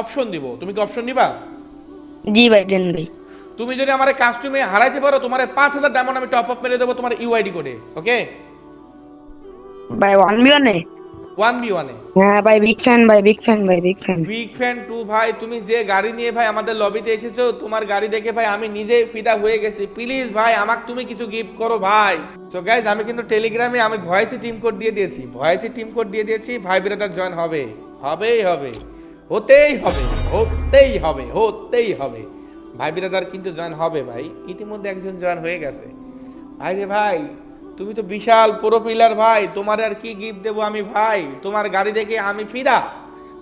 Option দিব। তুমি কি অপশন নিবা? জি ভাই দেন ভাই। তুমি যদি আমার কাস্টমে হারাইতে পারো তোমার পাঁচ হাজার ডায়মন্ড আমি টপ আপ মেরে দেবো তোমার ইউআইডি কোডে ওকে ভাই ওয়ান বি ওয়ানে ওয়ান বি ওয়ানে হ্যাঁ ভাই বিগ ফ্যান ভাই বিগ ফ্যান ভাই big fan big fan too ভাই। তুমি যে গাড়ি নিয়ে ভাই আমাদের লবিতে এসেছ তোমার গাড়ি দেখে ভাই আমি নিজে ফিদা হয়ে গেছি। প্লিজ ভাই আমাকে তুমি কিছু গিফট করো ভাই। সো গাইজ আমি কিন্তু টেলিগ্রামে আমি ভয়েসে টিম কোড দিয়ে দিয়েছি। ভয়েসে টিম কোড দিয়ে দিয়েছি ভাই ব্রাদার জয়েন হবে। হবেই হবে। হতেই হবে হতেই হবে হতেই হবে। ভাই ব্রাদার কিন্তু জয়েন হবে ভাই ইতিমধ্যে একজন জয়েন হয়ে গেছে। ভাই রে ভাই তুমি তো বিশাল পুরো পিলার ভাই তোমার আর কি গিফট দেবো আমি ভাই? তোমার গাড়ি দেখে আমি ফিদা।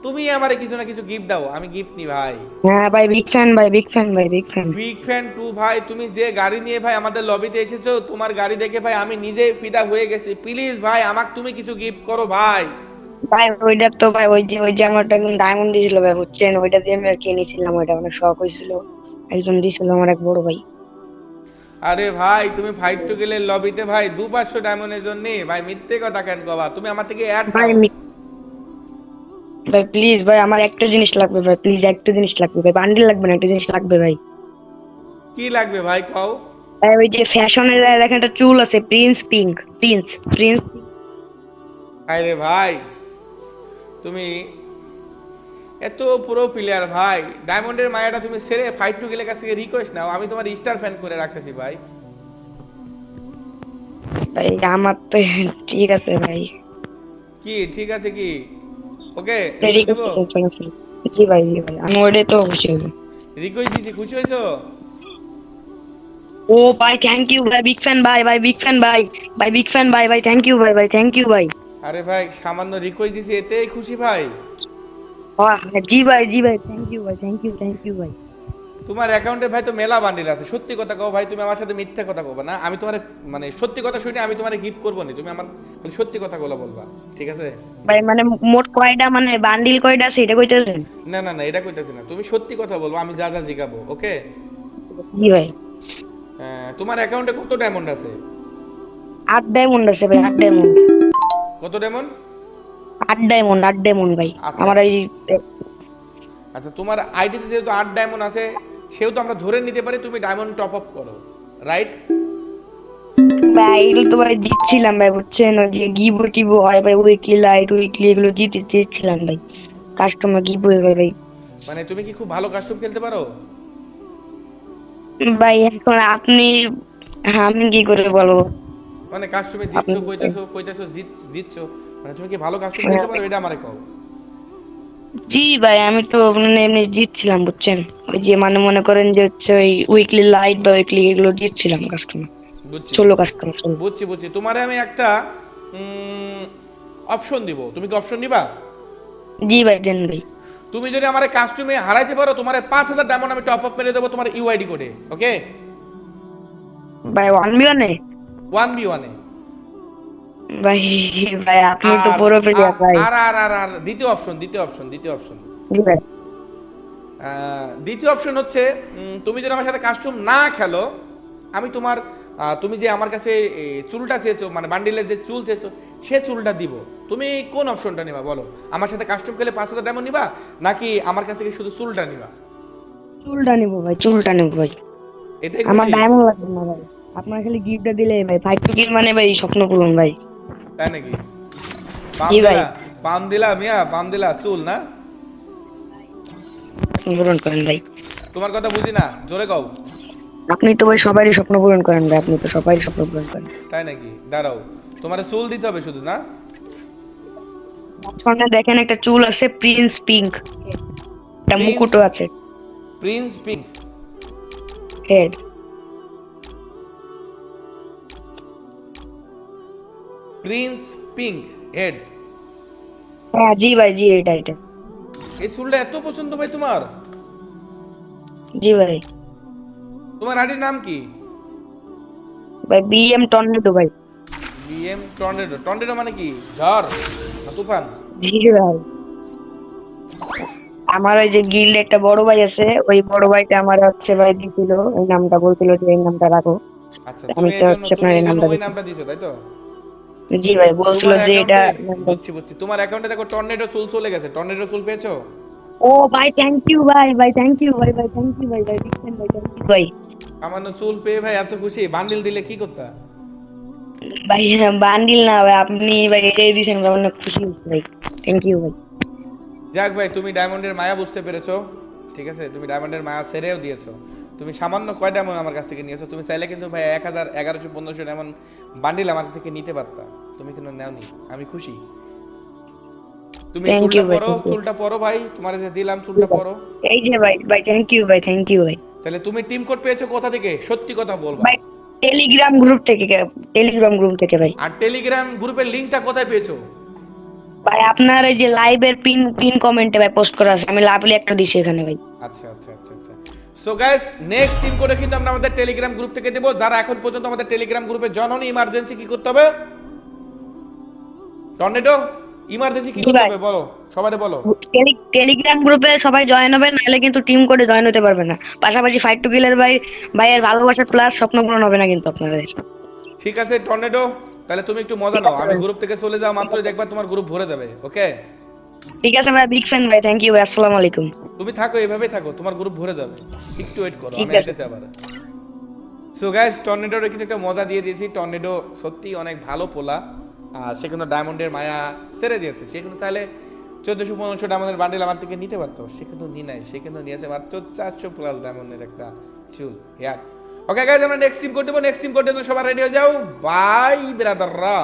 তুমি আমারে কিছু না কিছু গিফট দাও আমি গিফট নি ভাই। হ্যাঁ ভাই বিগ ফ্যান ভাই বিগ ফ্যান ভাই big fan big fan too ভাই তুমি যে গাড়ি নিয়ে ভাই আমাদের লবিতে এসেছ তোমার গাড়ি দেখে ভাই আমি নিজে ফিদা হয়ে গেছি। প্লিজ ভাই আমাকে তুমি কিছু গিফট করো ভাই। ভাই ওইটা তো ভাই ওই যে ওই যে আমার একটা ডায়মন্ড দিয়েছিল ভাই বুঝছেন? ওইটা দিয়ে আমি আর কিনেছিলাম ওইটা অনেক শখ হয়েছিল। একজন দিয়েছিল আমার এক বড় ভাই। আরে ভাই তুমি ফাইট টু গেলে লবিতে ভাই দু পাঁচশো ডায়মন্ডের জন্য। ভাই মিথ্যে কথা কেন কবা? তুমি আমার থেকে অ্যাড ভাই ভাই প্লিজ ভাই আমার একটা জিনিস লাগবে ভাই প্লিজ একটা জিনিস লাগবে ভাই বান্ডিল লাগবে না একটা জিনিস লাগবে ভাই। কি লাগবে ভাই কও? ভাই ওই যে ফ্যাশনের দেখেন একটা চুল আছে প্রিন্স পিঙ্ক প্রিন্স প্রিন্স আরে ভাই তুমি এত পুরো প্লেয়ার ভাই। ডায়মন্ডের মায়াটা তুমি সেরে ফাইট টু গেলে কাছ থেকে রিকোয়েস্ট নাও। আমি তোমার স্টার ফ্যান করে রাখতেছি ভাই। ভাই আমার তো ঠিক আছে ভাই। কি? ঠিক আছে কি? ওকে জি ভাই জি ভাই। আমি ওইটাই তো খুশি হব রিকোয়েস্ট দিছি খুশি হয়েছো? ও ভাই থ্যাংক ইউ ভাই বিগ ফ্যান ভাই ভাই বিগ ফ্যান ভাই। ভাই বিগ ফ্যান ভাই ভাই থ্যাংক ইউ ভাই ভাই থ্যাংক ইউ ভাই। আরে ভাই সামান্য রিকোয়েস্ট দিছি এতেই খুশি ভাই। আহ, জি ভাই জি ভাই থ্যাংক ইউ ভাই থ্যাংক ইউ থ্যাংক ইউ ভাই। তোমার অ্যাকাউন্টে ভাই তো মেলা বান্ডিল আছে সত্যি কথা কও ভাই তুমি আমার সাথে মিথ্যা কথা কবা না আমি তোমার মানে সত্যি কথা শুনে আমি তোমার গিফট করব না তুমি আমার খালি সত্যি কথাগুলো বলবা ঠিক আছে? ভাই মানে মোট কয়টা মানে বান্ডিল কয়টা আছে এটা কইতেছেন? না না না এটা কইতাছি না তুমি সত্যি কথা বলব আমি যা যা জিগাবো ওকে? জি ভাই। তোমার অ্যাকাউন্টে কত ডায়মন্ড আছে? আট ডায়মন্ড আছে ভাই আট ডায়মন্ড কত ডায়মন্ড আট ডায়মন্ড আট ডায়মন্ড ভাই। আচ্ছা। আমার এই আচ্ছা তোমার আইডিতে যেহেতু আট ডায়মন্ড আছে সেহেতু আমরা ধরে নিতে পারি তুমি ডায়মন্ড টপ আপ করো রাইট ভাই এগুলো তো ভাই বুঝছেন? যে গিবো টিবো হয় ভাই উইকলি লাইট উইকলি এগুলো জিতে জিতছিলাম ভাই। কাস্টমার গিবো হয় ভাই। মানে তুমি কি খুব ভালো কাস্টম খেলতে পারো? ভাই এখন আপনি হ্যাঁ, আমি কি করে বলব? মানে কাস্টমে জিতছো কইতাছো কইতাছো জিত জিতছো। মানে তুমি কি ভালো কাস্টম খেলতে পারো? এটা আমারে কও। জি ভাই আমি তো মানে এমনি জিতছিলাম বুঝছেন? ওই যে মানে মনে করেন যে হচ্ছে ওই উইকলি লাইট বা উইকলি এগুলো জিতছিলাম কাস্টমার বুঝছি। ষোলো কাস্টমার বুঝছি বুঝছি। তোমারে আমি একটা অপশন দিব। তুমি কি অপশন নিবা জি ভাই দেন ভাই। তুমি যদি আমার কাস্টমে হারাইতে পারো তোমার পাঁচ হাজার ডায়মন্ড আমি টপ আপ মেরে দেবো তোমার ইউআইডি কোডে ওকে ভাই ওয়ান বি ওয়ানে বি ওয়ানে ভাই ভাই আপনি তো পুরো প্লেয়ার ভাই। আর আর আর আর দ্বিতীয় অপশন দ্বিতীয় অপশন দ্বিতীয় অপশন দ্বিতীয় অপশন হচ্ছে তুমি যদি আমার সাথে কাস্টম না খেলো আমি তোমার তুমি যে আমার কাছে চুলটা চেয়েছো মানে বান্ডিলের যে চুল চেয়েছো সে চুলটা দিব। তুমি কোন অপশনটা নিবা বলো? আমার সাথে কাস্টম খেলে পাঁচ হাজার ডায়মন্ড নিবা নাকি আমার কাছ থেকে শুধু চুলটা নিবা? চুলটা নিবো ভাই চুলটা নিবো ভাই। এটাই আমার ডায়মন্ড লাগবে না ভাই। আপনার খালি গিফটটা দিলে ভাই ফাইভ টু কিল মানে ভাই স্বপ্ন পূরণ ভাই। তাই নাকি? জি ভাই। পাম দিলা মিয়া পাম দিলা চুল না? পূরণ করেন ভাই। তোমার কথা বুঝি না জোরে কও। আপনি তো ভাই সবারই স্বপ্ন পূরণ করেন ভাই আপনি তো সবারই স্বপ্ন পূরণ করেন। তাই নাকি? দাঁড়াও তোমার চুল দিতে হবে শুধু না? সামনে দেখেন একটা চুল আছে প্রিন্স পিঙ্ক। একটা মুকুটও আছে। Prince pink. Head prince pink head হ্যাঁ জি ভাই জি এটা এটা। এই চুলটা এত পছন্দ ভাই তোমার? জি ভাই। তোমার আইডির নাম কি? ভাই বিএম টর্নেডো ভাই। বিএম টর্নেডো টর্নেডো মানে কি? ঝড় তুফান? জি ভাই। আমার ওই যে গিল্ড একটা বড় ভাই আছে ওই বড় ভাইটা আমার হচ্ছে ভাই দিছিল ওই নামটা বলছিল যে এই নামটা রাখো। আচ্ছা তুমি তো হচ্ছে আপনার এই। নামটা দিছো তাই তো? জি ভাই বলছিল যে এটা বুঝছি বুঝছি। তোমার অ্যাকাউন্টে দেখো টর্নেডো চুল চলে গেছে। টর্নেডো চুল পেয়েছ? ও ভাই থ্যাংক ইউ ভাই ভাই থ্যাংক ইউ ভাই ভাই থ্যাংক ইউ ভাই ভাই fan ভাই থ্যাংক ইউ ভাই। সামান্য চুল পেয়ে ভাই এত খুশি? বান্ডিল দিলে কি করতা? ভাই বান্ডিল না ভাই আপনি ভাই এটাই দিয়েছেন ভাই অনেক খুশি ভাই। থ্যাংক ইউ ভাই। যাক ভাই তুমি ডায়মন্ডের মায়া বুঝতে পেরেছ। ঠিক আছে তুমি ডায়মন্ডের মায়া ছেড়েও দিয়েছ। তুমি সামান্য কয়টা ডায়মন্ড আমার কাছ থেকে নিয়েছো? তুমি চাইলে কিন্তু ভাই এক হাজার এগারোশো পনেরোশো ডায়মন্ড বান্ডিল আমার থেকে নিতে পারতা। তুমি কিন্তু নেওনি আমি খুশি। তুমি চুলটা পরো চুলটা পরো ভাই তোমার যে দিলাম চুলটা পরো। এই যে ভাই ভাই থ্যাংক ইউ ভাই থ্যাংক ইউ ভাই। তাহলে তুমি টিম কোড পেয়েছ কোথা থেকে? সত্যি কথা বলবা। ভাই টেলিগ্রাম গ্রুপ থেকে টেলিগ্রাম গ্রুপ থেকে ভাই। আর টেলিগ্রাম গ্রুপের লিংকটা কোথায় পেয়েছ? ভাই আপনার এই যে লাইভের পিন পিন কমেন্টে ভাই পোস্ট করা আছে। আমি লাভলি একটা দিছি এখানে ভাই। আচ্ছা আচ্ছা আচ্ছা আচ্ছা। সো গাইস নেক্সট টিম করে কিন্তু আমরা আমাদের টেলিগ্রাম গ্রুপ থেকে দেবো। যারা এখন পর্যন্ত আমাদের টেলিগ্রাম গ্রুপে জননী ইমার্জেন্সি কি করতে হবে? টর্নেডো ইমার্জেন্সি কি করতে হবে? বলো সবাই বলো। টেলিগ্রাম গ্রুপে সবাই জয়েন হবে নাহলে কিন্তু টিম করে জয়েন হতে পারবে না। পাশাপাশি ফাইট টু কিলের ভাই ভাইয়ের ভালোবাসা প্লাস স্বপ্ন পূরণ হবে না কিন্তু আপনাদের। ঠিক আছে টর্নেডো তাহলে তুমি একটু মজা নাও। আমি গ্রুপ থেকে চলে যাও মাত্রই দেখবা তোমার গ্রুপ ভরে যাবে ওকে ঠিক আছে ভাই বিগ ফ্যান ভাই থ্যাংক ইউ আসসালামু আলাইকুম। তুমি থাকো এভাবেই থাকো তোমার গ্রুপ ভরে যাবে। একটু ওয়েট করো আমি আসতেছি আবার। সো গাইস টর্নেডোর কিন্তু একটা মজা দিয়ে দিয়েছি। টর্নেডো সত্যি অনেক ভালো পোলা। আর সে কিন্তু ডায়মন্ডের মায়া ছেড়ে দিয়েছে। সে কিন্তু চোদ্দশো পনেরোশো ডায়মন্ডের বান্ডেল আমার থেকে নিতে পারতো। সে কিন্তু নি নাই সে কিন্তু নিয়েছে মাত্র চারশো প্লাস ডায়মন্ডের একটা চুল ইয়ার ওকে গাইজ আমরা নেক্সট টিম করে দেবো নেক্সট টিম করতে সবাই রেডি হয়ে যাও। বাই ব্রাদাররা